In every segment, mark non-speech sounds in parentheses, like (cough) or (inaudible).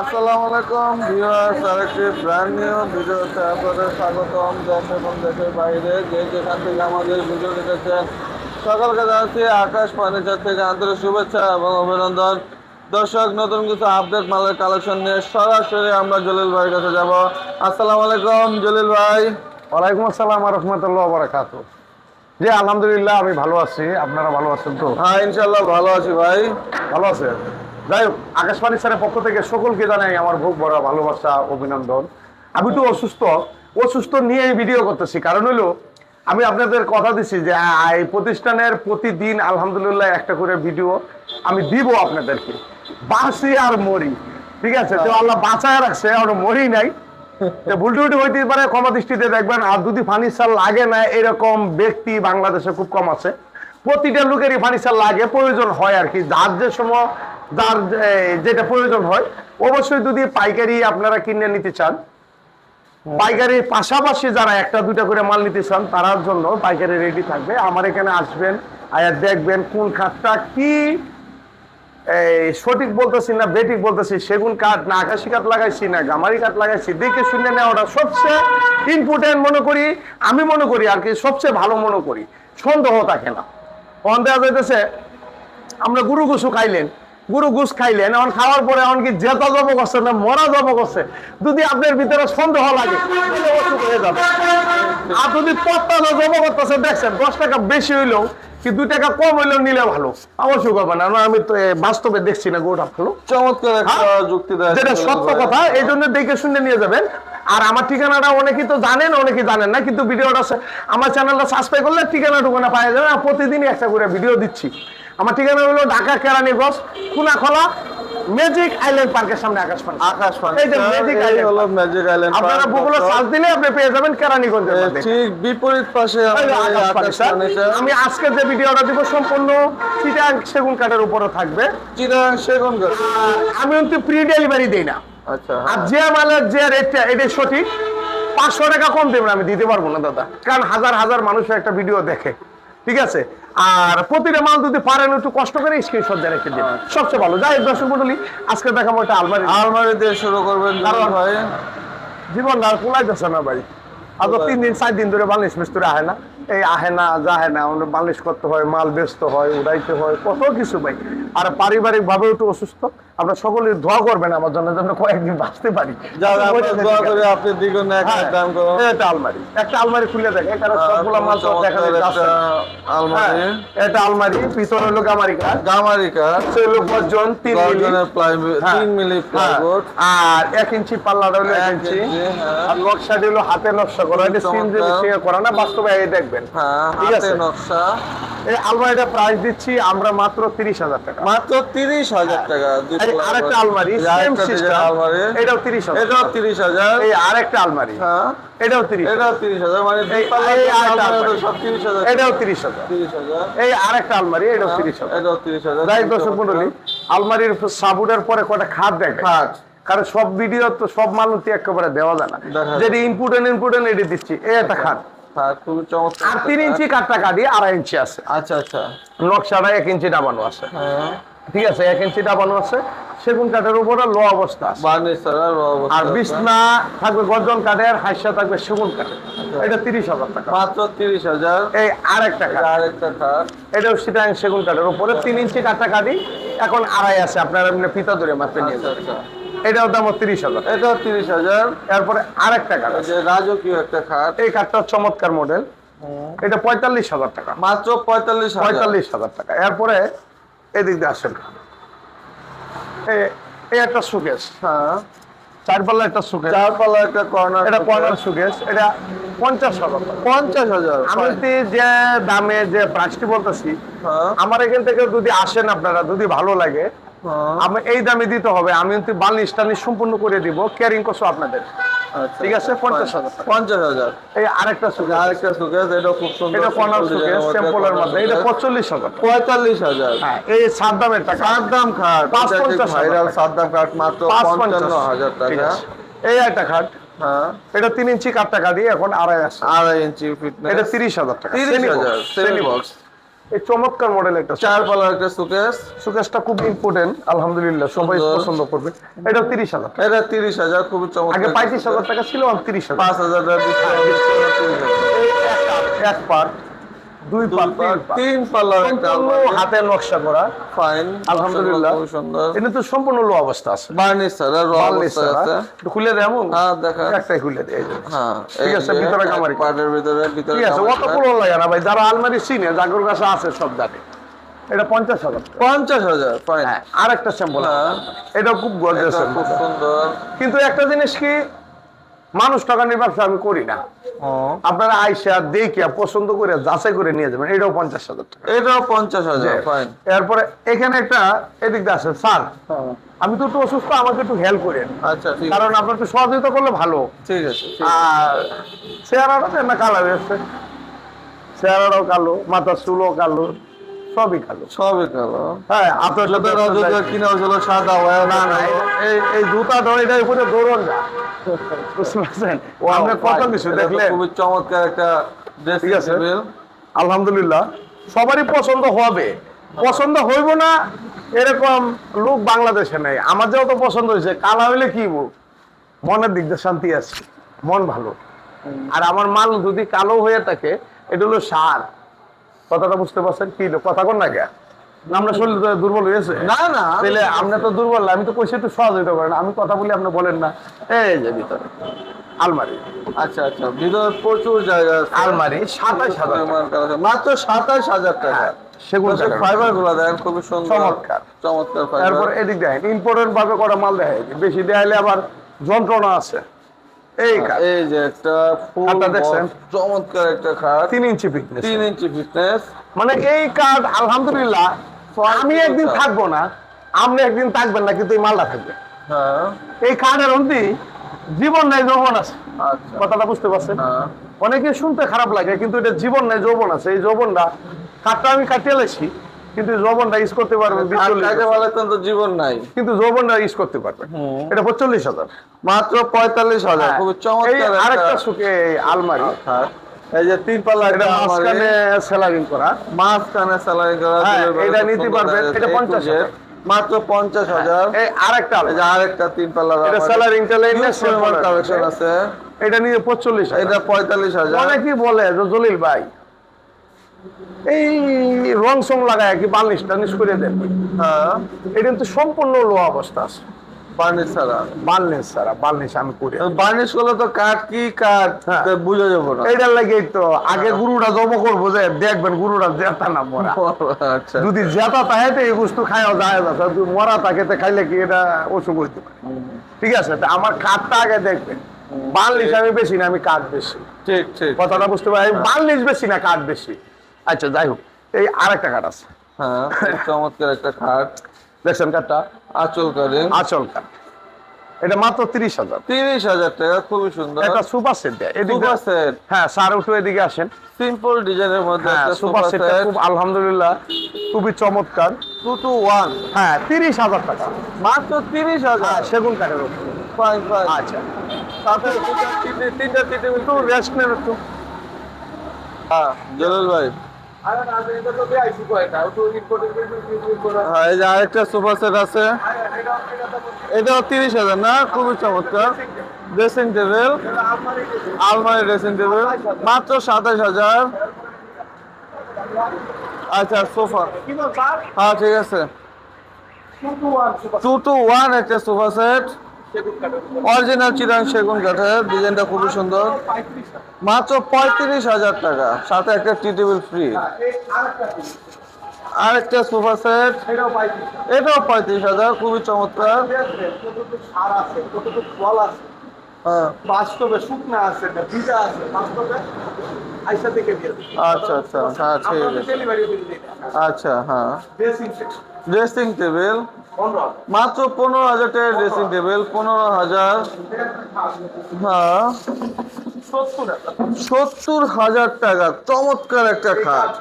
আসসালামু আলাইকুম ভিউয়ার্স আরেকটি ব্র্যান্ড নিউ ভিডিওতে আপনাদের স্বাগতম। দেশ এবং দেশের বাইরে যে যেখান থেকে আমাদের ভিডিও দেখেছেন সকলকে জানাচ্ছি আকাশ ফার্নিচার থেকে আন্তরিক শুভেচ্ছা এবং অভিনন্দন। দর্শক নতুন কিছু আপডেট মালের কালেকশন নিয়ে সরাসরি আমরা জলিল ভাইয়ের কাছে যাব। আসসালামু আলাইকুম জলিল ভাই। ওয়ালাইকুম আসসালাম রহমতুল্লাহ বারাকাত জি আলহামদুলিল্লাহ আমি ভালো আছি। আপনারা ভালো আছেন তো? হ্যাঁ ইনশাল্লাহ ভালো আছি ভাই। ভালো আছেন? যাই হোক, আকাশবাণী স্যারের পক্ষ থেকে সকলকে জানাই আমার বুক ভরা ভালোবাসা, অভিনন্দন। আমি একটু অসুস্থ অসুস্থ নিয়ে এই ভিডিও করতেছি। কারণ হলো, আমি আপনাদের কথা দিচ্ছি যে এই প্রতিষ্ঠানের প্রতিদিন আলহামদুলিল্লাহ একটা করে ভিডিও আমি দিব আপনাদেরকে। বাঁচি আর মরি, ঠিক আছে? তো আল্লাহ বাঁচায় রাখছে আমরা মরি নাই। তো ভুল টুটি হইতে পারে দৃষ্টিতে দেখবেন। আর যদি ফার্নিচার লাগে না, এরকম ব্যক্তি বাংলাদেশে খুব কম আছে। প্রতিটা লোকেরই ফার্নিচার লাগে, প্রয়োজন হয় আর কি। যার যে সময় যার যেটা প্রয়োজন হয়, অবশ্যই যদি পাইকারি আপনারা কিনে নিতে চান, পাইকারির পাশাপাশি যারা একটা দুইটা করে মাল নিতে চান তার জন্য পাইকারি রেডি থাকবে। আমার এখানে আসবেন, আয়া দেখবেন কোন খাতটা কি সঠিক বলতেছি না, বেঠিক বলতেছি, সেগুন কাঠ না, আকাশি কাঠ লাগাইছি না, গামারি কাঠ লাগাইছি, দেখে শুনে নেওয়াটা সবচেয়ে ইম্পর্টেন্ট মনে করি, আমি মনে করি, আর কি সবচেয়ে ভালো মনে করি। সন্দেহ থাকে না। অন দেওয়া যাইতেছে, আমরা গুরু গুসু খাইলেন গুরু গুস খাইলেন এখন খাওয়ার পরে এখন কি জেতা জব করছে না মরা জব করছে যদি আপনার ভিতরে সন্দেহ লাগে হয়ে যাবে। আর যদি পত্তা জব করতেছে দেখছেন দশ টাকা বেশি হইলেও কি দুই টাকা কম হইলেও নিলে ভালো। অবশ্যই না আমি তো বাস্তবে দেখছি না ভালো। চমৎকার একটা হ্যাঁ? যুক্তি দেয় যেটা সত্য কথা এই জন্য দেখে শুনে নিয়ে যাবেন। আর আমার ঠিকানাটা অনেকেই তো জানেন অনেকেই জানেন না কিন্তু ভিডিওটা আমার চ্যানেলটা সাবস্ক্রাইব করলে ঠিকানা টুকানা পাওয়া যাবে আর প্রতিদিনই একটা করে ভিডিও দিচ্ছি। আমার ঠিকানা হলো ঢাকা কেরানীগঞ্জ খুনাখলা ম্যাজিক আইল্যান্ড পার্কের সামনে আকাশ পার্ক আকাশ এই যে ম্যাজিক আইল্যান্ড হলো ম্যাজিক আইল্যান্ড আপনারা গুগলে সার্চ দিলে আপনি পেয়ে যাবেন কেরানীগঞ্জের মধ্যে। ঠিক বিপরীত পাশে আকাশ পার্ক। আমি আজকে যে ভিডিওটা দিব সম্পূর্ণ চিটাং সেগুন কাঠের উপরে থাকবে। চিরাং সেগুন আর আমি কিন্তু প্রি ডেলিভারি দিই না। আচ্ছা আর হ্যাঁ। যে মালের যে রেটটা এটা সঠিক। পাঁচশো টাকা কম দেবেন আমি দিতে পারব না দাদা। কারণ হাজার হাজার মানুষ একটা ভিডিও দেখে। ঠিক আছে? আর প্রতিটা মাল যদি পারেন একটু কষ্ট করে স্ক্রিনশট দিয়ে রেখে দিন। সবচেয়ে ভালো। যাই দর্শক মন্ডলী আজকে দেখাবো একটা আলমারি। আলমারি দিয়ে শুরু করবেন ভাই। জীবন আর কুলাইতেছে না ভাই। আর তিন দিন চার দিন ধরে বাংলাদেশ মিস্ত্রি আহে না। এই আহে না যাহে না বালিশ করতে হয় মাল বেচতে হয় উড়াইতে হয় কত কিছু ভাই। আর পারিবারিক ভাবে একটু অসুস্থ। আপনার সকলে দোয়া করবেন আমার জন্য যেন কয়েকদিন বাঁচতে পারি। যারা আপনার দোয়া করে আপনি দ্বিগুণ এক হ্যাঁ, একটা আলমারি। একটা আলমারি খুলে দেখে কারণ সবগুলো মাল তো দেখা যাচ্ছে একটা আলমারি। হ্যাঁ, এটা আলমারি পিছনে হলো গামারি কাঠ। গামারিকা সে হলো গর্জন তিন মিলি। প্লাইউড হ্যাঁ, তিন মিলি প্লাইউড আর এক ইঞ্চি পাল্লাটা হলো এক ইঞ্চি। আর নকশাটি হলো হাতে নকশা করা। এটা সিন চমৎকার। করা না বাস্তবে এই দেখবেন হ্যাঁ ঠিক আছে। নকশা। এই আলমারিটা প্রাইস দিচ্ছি আমরা মাত্র তিরিশ হাজার টাকা। মাত্র তিরিশ হাজার টাকা এই তলা আরেকটা আলমারি আলমারি। এটাও তিরিশ হাজার এটাও তিরিশ হাজার। এই আরেকটা আলমারি। হ্যাঁ। এটাও তিরিশ এটাও তিরিশ হাজার মানে দুই এই- পাল্লা এই করে আরেকটা আলমারি। তো আলমারি। সব তিরিশ হাজার। এটাও তিরিশ হাজার। তিরিশ হাজার। এই আরেকটা আলমারি এটাও তিরিশ হাজার। এটাও তিরিশ হাজার। যাই দর্শক মন্ডলী আলমারির সাবুনের পরে কটা খাট দেখে খাট। কারণ সব ভিডিও তো সব মানুষ একেবারে দেওয়া যায় না। যেটি ইম্পর্টেন্ট ইম্পর্টেন্ট এটি দিচ্ছি এই একটা খাট হ্যাঁ খুবই চমৎকার আর তিন ইঞ্চি কাঠটা কাটি আড়াই ইঞ্চি আছে। আচ্ছা আচ্ছা। নকশাটা এক ইঞ্চি ডাবানো আছে। হ্যাঁ। ঠিক আছে এক ইঞ্চি ডাবানো আছে। সেগুন কাঠের উপরে লো অবস্থা আর বিছনা থাকবে গর্জন কাঠের হাইসা থাকবে সেগুন কাঠের। এটা তিরিশ হাজার টাকা। মাত্র তিরিশ হাজার। এই আরেকটা কাঠ আরেকটা এটাও সিটাং সেগুন কাঠের উপরে। তিন ইঞ্চি কাঠটা কাটি এখন আড়াই আছে। আপনার এমনি ফিতা ধরে মাপে নিয়ে আচ্ছা যাবেন আচ্ছা। এটাও দাম তিরিশ হাজার। এটাও তিরিশ হাজার। এরপরে আরেকটা কাঠ রাজকীয় একটা খাট এই কাঠটা চমৎকার মডেল এটা পঁয়তাল্লিশ হাজার টাকা। মাত্র পঁয়তাল্লিশ পঁয়তাল্লিশ হাজার টাকা। এরপরে এদিক দিয়ে আসেন। এই একটা সুকেশ হ্যাঁ। চার পাল্লা একটা সুকেশ চার পাল্লা একটা কর্নার এটা কর্নার সুকেশ এটা পঞ্চাশ হাজার পঞ্চাশ হাজার। আমি যে দামে যে প্রাইসটি বলতেছি হ্যাঁ। আমার এখান থেকে যদি আসেন আপনারা যদি ভালো লাগে হ্যাঁ। আমি এই দামে দিতে হবে আমি কিন্তু বার্নিশ টার্নিশ সম্পূর্ণ করে দিব ক্যারিং করছ আপনাদের। আচ্ছা, ঠিক আছে, 50,000 টাকা। পঞ্চাশ হাজার। এই আরেকটা সুকেশ আরেকটা সুকেস এটা খুব সুন্দর এটা কর্নার স্যাম্পলের মধ্যে। এটা পঁয়তাল্লিশ হাজার পঁয়তাল্লিশ হাজার। হ্যাঁ এই সাদ্দামের টাকা। সাদ্দাম খাট পাঁচ পঞ্চাশ হাজার ভাইরাল টাকা। সাদ্দাম খাট মাত্র পঞ্চান্ন হাজার টাকা। এই একটা খাট। হ্যাঁ। এটা তিন ইঞ্চি কাঠ টাকা দিয়ে এখন আড়াই আড়াই ইঞ্চি এটা তিরিশ হাজার টাকা। তিরিশ হাজার বক্স এই চমৎকার মডেল একটা চার পালার একটা সুকেস সুকেশটা খুব ইম্পর্টেন্ট আলহামদুলিল্লাহ সবাই পছন্দ করবে। এটা তিরিশ হাজার এটা তিরিশ হাজার আগে চমৎকার। পঁয়ত্রিশ হাজার টাকা ছিল আর তিরিশ হাজার। পাঁচ হাজার টাকা এক পার্ট দুই পাল্লা, তিন পাল্লার একটা নকশা করা। ফাইন আলহামদুলিল্লাহ। সুন্দর এটা তো সম্পূর্ণ লো অবস্থা আছে। বার্নিশ ছাড়া র বার্নিশ অবস্থায় আছে। একটু খুলে দেয় এমন? হ্যাঁ দেখা একটাই খুলে যে। হ্যাঁ ঠিক আছে, ভিতরে কামারি। পাটের ভিতরে ভিতরে ঠিক আছে অত। পুরো লাগে না ভাই যারা আলমারি চিনে জাগর কাছে আছে সব জানে। এটা পঞ্চাশ হাজার পঞ্চাশ হাজার আর একটা স্যাম্পল। এটা খুব গর্জিয়াস এটা খুব সুন্দর। কিন্তু একটা জিনিস কি মানুষ টাকানির ব্যবসা আমি করি না। আপনারা আইসা দেখে পছন্দ করে যাচাই করে নিয়ে যাবেন এটাও পঞ্চাশ হাজার টাকা। এটাও পঞ্চাশ হাজার এরপরে এখানে একটা এদিক দিয়ে আছে স্যার আমি তো একটু অসুস্থ আমাকে একটু হেল্প করেন। আচ্ছা কারণ আপনার একটু সহযোগিতা করলে ভালো। ঠিক আছে আর চেহারাটা না কালো হয়েছে চেহারাটাও কালো মাথার চুলও কালো। সবই কালো। সবই কালো। হ্যাঁ আপনার সাথে কিনা হয়েছিল সাদা হয়ে না না এই- এই জুতা দড়িটার উপরে দৌড়ন না। বুঝতে পারছেন? আমরা কত কিছু দেখলেন? খুবই চমৎকার একটা ড্রেসিং ঠিক আছে। আলহামদুলিল্লাহ। সবারই পছন্দ হবে। পছন্দ হইব না এরকম লোক বাংলাদেশে নেই। আমার যেহেতু পছন্দ হয়েছে। কালা হইলে কি বল মনের দিক দিয়ে শান্তি আছে। মন ভালো। আর আমার মাল যদি কালো হয়ে থাকে এটা হলো সার। কথাটা বুঝতে পারছেন? কি? কথা কোন না কে? আমরা শরীর দুর্বল হয়েছে না না তাহলে তো দুর্বল আমি তো কইছি একটু সহজ হইতে পারেন আমি কথা বলি আপনি বলেন না। এই যে ভিতরে। আলমারি। আচ্ছা আচ্ছা। ভিতরে প্রচুর জায়গা আলমারি সাতাশ হাজার। মাত্র সাতাশ হাজার টাকা। সেগুন কাঠের। ফাইবারগুলো দেখেন খুবই সুন্দর। চমৎকার। চমৎকার তারপর এদিক দেখেন ইম্পর্টেন্ট ভাবে করা মাল দেখায় বেশি দেখাইলে আবার যন্ত্রণা আছে। এই এই যে একটা ফুল দেখছেন? চমৎকার একটা খাট। তিন ইঞ্চি ফিটনেস তিন ইঞ্চি ফিটনেস মানে এই কাঠ আলহামদুলিল্লাহ আমি একদিন থাকব না আপনি একদিন থাকবেন না কিন্তু এই মালটা থাকবে। হ্যাঁ। এই কাঠের অন্তি জীবন নাই যৌবন আছে। আচ্ছা। কথাটা বুঝতে পারছেন? হ্যাঁ। অনেকে শুনতে খারাপ লাগে কিন্তু এটা জীবন নাই যৌবন আছে। এই যৌবনটা কাঠটা আমি কাটিয়ে লেছি কিন্তু যৌবনটা ইউজ করতে পারবে আর 40 কাকে বছর। বলে তো জীবন নাই। কিন্তু যৌবনটা ইউজ করতে পারবে এটা পঁয়তাল্লিশ হাজার। মাত্র পঁয়তাল্লিশ হাজার খুবই এই চমৎকার আরেকটা একটা সুখে আলমারি। এই যে তিন পাল্লা এটা। মাঝখানে সেলারিং করা। মাঝখানে স্যালারি করা হ্যাঁ, এটা নিতে পারবেন। এটা যাচ্ছে, 50 A to Z। মাত্র পঞ্চাশ হাজার। এই আরেকটা এই যে আরেকটা তিন পাল্লা এটা সেলারিং টেলারিং কালেকশন আছে। এটা নিয়ে পঁচল্লিশ এটা পঁয়তাল্লিশ হাজার। অনেকেই বলে জলিল ভাই এই রং সং লাগায় কি বার্নিশ টার্নিশ করে দেন? হ্যাঁ। এটা কিন্তু সম্পূর্ণ লো অবস্থা আছে। বার্নিশ ছাড়া। বার্নিশ ছাড়া বার্নিশ আমি করি। বার্নিশ করলে তো কাঠ কি কাঠ? হ্যাঁ। বুঝে যাব না। লাগেই তো আগে গুরুটা জব করব যে দেখবেন গুরুটা জেতা না মরা। আচ্ছা। যদি জেতা তাহে তো এই বস্তু খাওয়া যায় না। যদি মরা থাকে তো খাইলে কি এটা অসুখ হইতে পারে? ঠিক আছে তা আমার কাঠটা আগে দেখবেন। বার্নিশ আমি বেশি না আমি কাঠ বেশি। ঠিক ঠিক। কথাটা বুঝতে পারি বার্নিশ বেশি না কাঠ বেশি। আচ্ছা যাই হোক। এই আরেকটা কাঠ আছে। হ্যাঁ চমৎকার একটা খাট দেখছেন কাঠটা? আঁচল কারিং আচল কাঠ। এটা মাত্র তিরিশ হাজার। তিরিশ হাজার টাকা খুবই সুন্দর। একটা সুপার সেট দেয়। Super set. হ্যাঁ স্যার উঠে এদিকে আসেন। সিম্পল ডিজাইনের মধ্যে হ্যাঁ সুপার সেট খুব আলহামদুলিল্লাহ খুবই চমৎকার। টু টু ওয়ান হ্যাঁ তিরিশ হাজার টাকা। মাত্র তিরিশ হাজার। হ্যাঁ সেগুন কাঠের উপর। ফাইন ফাইন আচ্ছা। সাথে তিনটে তিনটা একটু রেস্ট নেন একটু। হ্যাঁ জলিল ভাই। আরেকটা সোফা সেট আছে। এটাও তিরিশ হাজার না? খুবই চমৎকার। ড্রেসিং টেবিল আলমারি ড্রেসিং টেবিল মাত্র সাতাশ হাজার। আচ্ছা সোফা। হ্যাঁ ঠিক আছে। টু টু ওয়ান একটা সোফা সেট। অরিজিনাল চিরাং সেগুন কাঠের ডিজাইনটা খুবই সুন্দর। মাত্র পঁয়ত্রিশ হাজার টাকা। সাথে একটা টি টেবিল ফ্রি আরেকটা সোফা সেট এটাও পঁয়ত্রিশ হাজার। খুবই চমৎকার। হ্যাঁ। বাস্তবে শুকনা আছে ভিজা আছে? বাস্তবে? আইসা থেকে দিয়ে দিই আচ্ছা আচ্ছা। হ্যাঁ ঠিক আছে। আচ্ছা হ্যাঁ। ড্রেসিং টেবিল মাত্র পনেরো হাজার টাকার ড্রেসিং টেবিল পনেরো হাজার। হ্যাঁ সত্তর হাজার টাকা চমৎকার একটা খাট।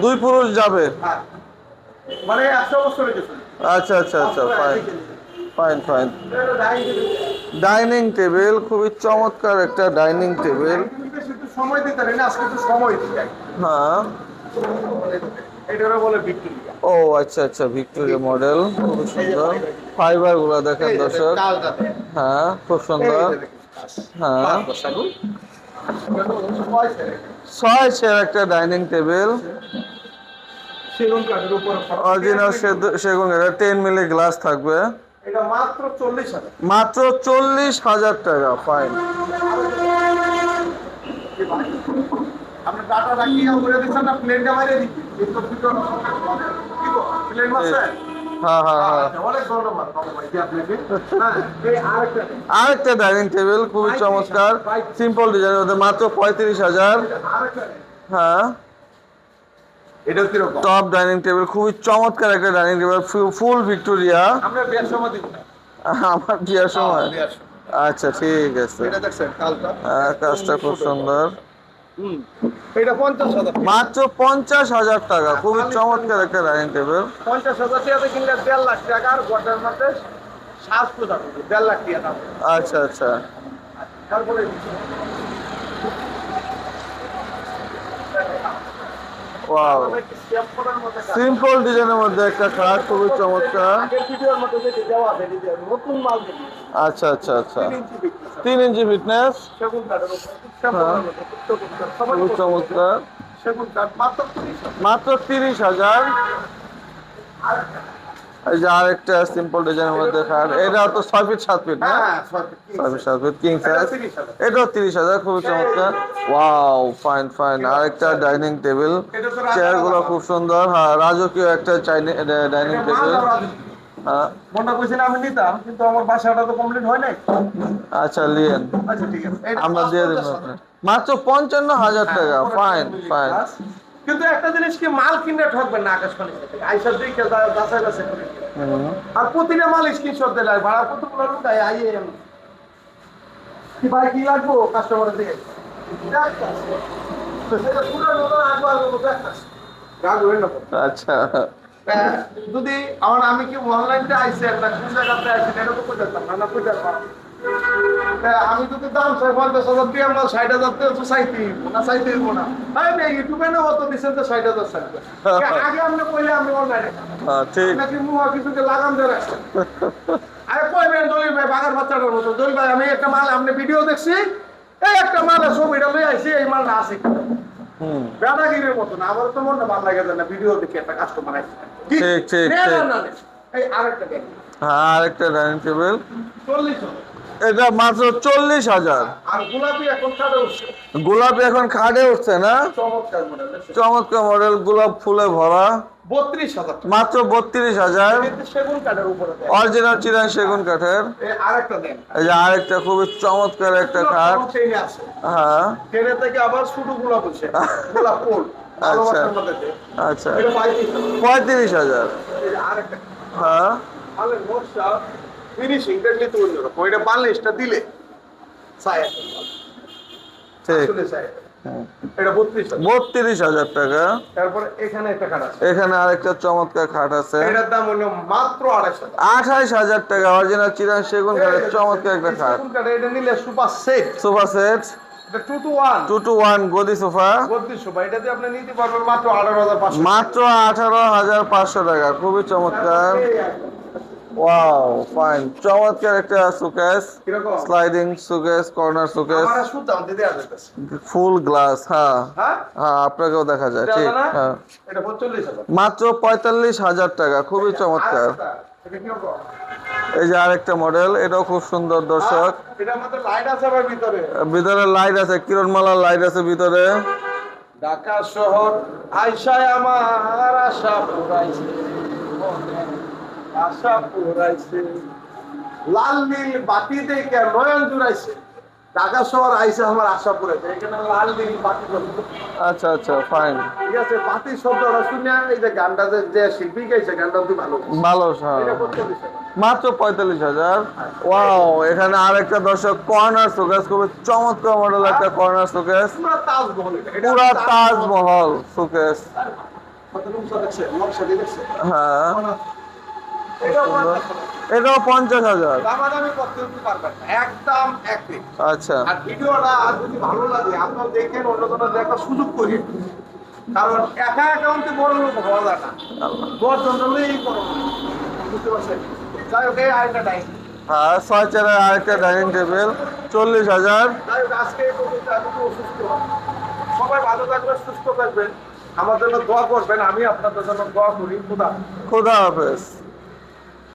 দুই পুরুষ যাবে? হ্যাঁ। মানে আচ্ছা আচ্ছা আচ্ছা fine fine fine dining table খুবই চমৎকার একটা ডাইনিং টেবিল সময় দিতে হ্যাঁ এটারও বলে ভিক্টোরিয়া। ও আচ্ছা আচ্ছা ভিক্টোরিয়া মডেল। খুব সুন্দর। ফাইবারগুলা দেখেন দর্শক হ্যাঁ খুব সুন্দর। হ্যাঁ। ছয় চেয়ার একটা ডাইনিং টেবিল। অরিজিনাল সেগুন টেন মিলি গ্লাস থাকবে। মাত্র চল্লিশ হাজার। টাকা ফাইন। আপনি ডাটা রাখিয়ে করে দিচ্ছেন? না প্লেনটা মারিয়ে দিচ্ছি কিন্তু ভিতর কি প্লেন মারছে? হ্যাঁ হ্যাঁ হ্যাঁ। আচ্ছা, আরেকটা ডাইনিং টেবিল খুবই চমৎকার। সিম্পল ডিজাইনের মধ্যে মাত্র পঁয়ত্রিশ হাজার। হ্যাঁ। টপ ডাইনিং টেবিল খুবই চমৎকার একটা ডাইনিং টেবিল ফুল ভিক্টোরিয়া আমরা বিয়ার (laughs) সময় আচ্ছা ঠিক আছে। কাজটা খুব সুন্দর। এটা পঞ্চাশ হাজার মাত্র পঞ্চাশ হাজার টাকা। খুবই চমৎকার একটা ডাইনিং টেবিল পঞ্চাশ হাজার টাকাতে কিনলে দেড় লাখ টাকা আর গোটার মধ্যে সাতশো টাকা দেড় লাখ টাকা আচ্ছা আচ্ছা। তারপরে ওয়াও। সিম্পল ডিজাইনের মধ্যে একটা খাট, খুবই চমৎকার আচ্ছা আচ্ছা আচ্ছা তিন ইঞ্চি ফিটনেস খুবই চমৎকার সেগুন কাঠ মাত্র 30 টাকা। মাত্র তিরিশ হাজার এই যে আরেকটা সিম্পল ডিজাইনের মধ্যে খাট এটা তো ছয় ফিট সাত ফিট না? হ্যাঁ, ছয় ফিট, সাত ফিট কিং সাইজ এটাও তিরিশ হাজার। খুবই চমৎকার। ওয়াও ফাইন ফাইন আরেকটা ডাইনিং টেবিল এটা তো রাজা চেয়ারগুলো খুব সুন্দর। হ্যাঁ রাজকীয় একটা ডাইনিং টেবিল হ্যাঁ। মনটা কইছেন আমি নিতাম কিন্তু আমার বাসাটা তো কমপ্লিট হয় নাই। আচ্ছা লিয়েন। আচ্ছা ঠিক আছে। আমরা দিয়ে দেবো। মাত্র পঞ্চান্ন হাজার টাকা। ফাইন ফাইন কিন্তু একটা জিনিস কি মাল কিনে ঠকবেন না আকাশবাণী থেকে। আইসার দিকে যাচাই বাছাই করে আর প্রতিটা মাল স্ক্রিনশট দিলে ভাড়া কতগুলো লোক কি ভাই কি লাগবো কাস্টমারের দিকে? আচ্ছা। হ্যাঁ, যদি আমার আমি কি অনলাইনতে আইসি একটা কোন জায়গাতে আইসি এটা তো কই না না কই হ্যাঁ, আমি যদি দাম চাই পঞ্চাশ হাজার দিয়ে আমরা ষাট হাজার তো চাইতে না চাইতে হইব না। ভাই ইউটিউবে না অত দিচ্ছেন তো ষাট হাজার চাইবে। (laughs) আগে আমরা কইলে আমি অনলাইনে হ্যাঁ, ঠিক। নাকি মুহা কিছুকে লাগাম দিয়ে রাখছেন আরে কইবেন দলিল ভাই বাগার বাচ্চাটার মতো। দলিল ভাই আমি একটা মাল আপনি ভিডিও দেখছি এই একটা মাল ছবিটা লই আইছি এই মালটা আছে দাদাগিরির মতো না আমার তো মনটা ভালো লাগে না ভিডিও দেখে একটা কাস্টমার আসছে। ঠিক, ঠিক, ঠিক। এই আরেকটা দেখ হ্যাঁ আরেকটা ডাইনিং টেবিল চল্লিশ। এটা মাত্র চল্লিশ হাজার। গোলাপি এখন খাটে উঠছে। না? চমৎকার মডেল? গোলাপ ফুলে ভরা। মাত্র বত্রিশ হাজার। অরিজিনাল চিরান সেগুন কাঠের এই যে আরেকটা খুবই চমৎকার একটা খাট হ্যাঁ। ট্রেনে থেকে আবার শুধু গোলাপ হচ্ছে গোলাপ ফুল। (laughs) ভালোবাসার আচ্ছা। পঁয়ত্রিশ হাজার। হ্যাঁ। আলে নকশা ফিনিশিং দেখলে তো অন্যরকম। এটা দিলে। ছায়া আসলে ছায়া এটা বত্রিশ হাজার। টাকা। তারপরে এখানে একটা কাঠ আছে। এখানে আরেকটা চমৎকার খাট আছে। এটার দাম হলো মাত্র আড়াইশো টাকা আঠাইশ হাজার টাকা অরিজিনাল চিরান সেগুন কাঠের চমৎকার একটা খাট। এটা নিলে সুপার সেট। সোফা। সেট মাত্র আঠারো হাজার পাঁচশো টাকা। খুবই চমৎকার। ওয়াও ফাইন চমৎকার একটা showcase sliding showcase corner showcase full glass হ্যাঁ। হ্যাঁ? আপনাকেও দেখা যায় ঠিক হ্যাঁ। মাত্র পঁয়তাল্লিশ হাজার টাকা খুবই চমৎকার? এই যে আরেকটা মডেল এটাও খুব সুন্দর দর্শক। হ্যাঁ, ভিতরে। ভিতরে লাইট আছে কিরণমালার লাইট আছে ভিতরে। ঢাকা শহর আইসায় আমার আশা পুরাইছে। আশা পুরাইছে লাল নীল বাতি দেখে নয়ন জুড়াইছে। ঢাকা শহর আইসে আমার আশা পুরাইছে এখানে লাল নীল বাতি আচ্ছা আচ্ছা ফাইন ঠিক আছে বাতি শব্দটা শুনে এই যে গানটা যে শিল্পী গাইছে গানটা ভালো। ভালো হ্যাঁ। মাত্র পঁয়তাল্লিশ হাজার। ওয়াও এখানে আরেকটা দর্শক কর্নার শোকেস খুবই চমৎকার মডেল একটা কর্নার শোকেস পুরা তাজমহল শোকেস? হ্যাঁ। এটাও পঞ্চাশ হাজার। দামাদামি করতে পারবেন একদম এক আচ্ছা। আর ভিডিওটা যদি ভালো লাগে আপনার দেখেন অন্য কোনো একটা সুযোগ করি। কারণ একা অ্যাকাউন্টে বড় লোক হওয়া যায় না। দশ জন হলেই বড়। বুঝতে পারছেন? যাই হোক এই আরেকটা টাইম হ্যাঁ ছয় চারের আরেকটা ডাইনিং টেবিল চল্লিশ হাজার। সবাই ভালো থাকবেন সুস্থ থাকবেন। আমার জন্য দোয়া করবেন আমি আপনাদের জন্য দোয়া করি। খুদা। খুদা হাফেজ।